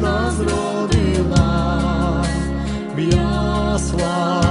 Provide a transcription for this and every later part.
нас зробила в яслах.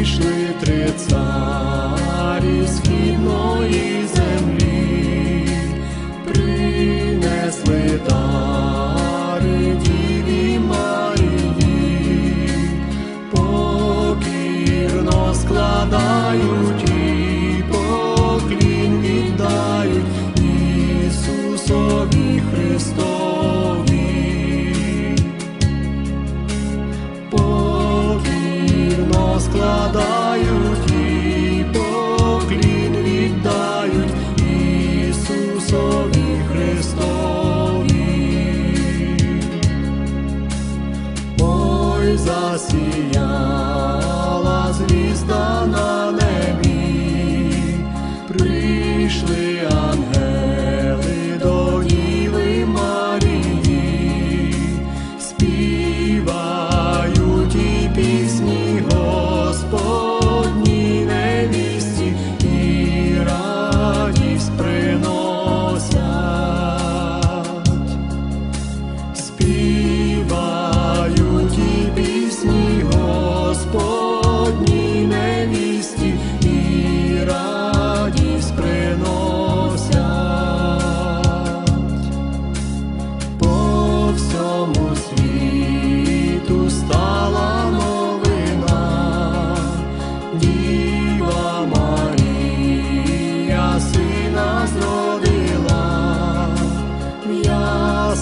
Прийшли три царі східної a Sião.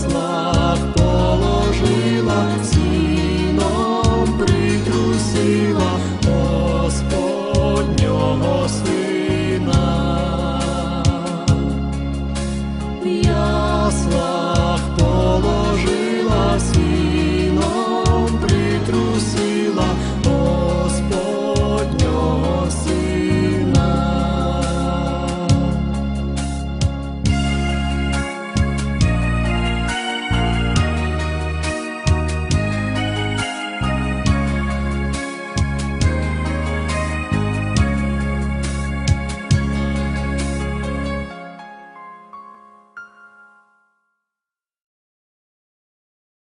Love.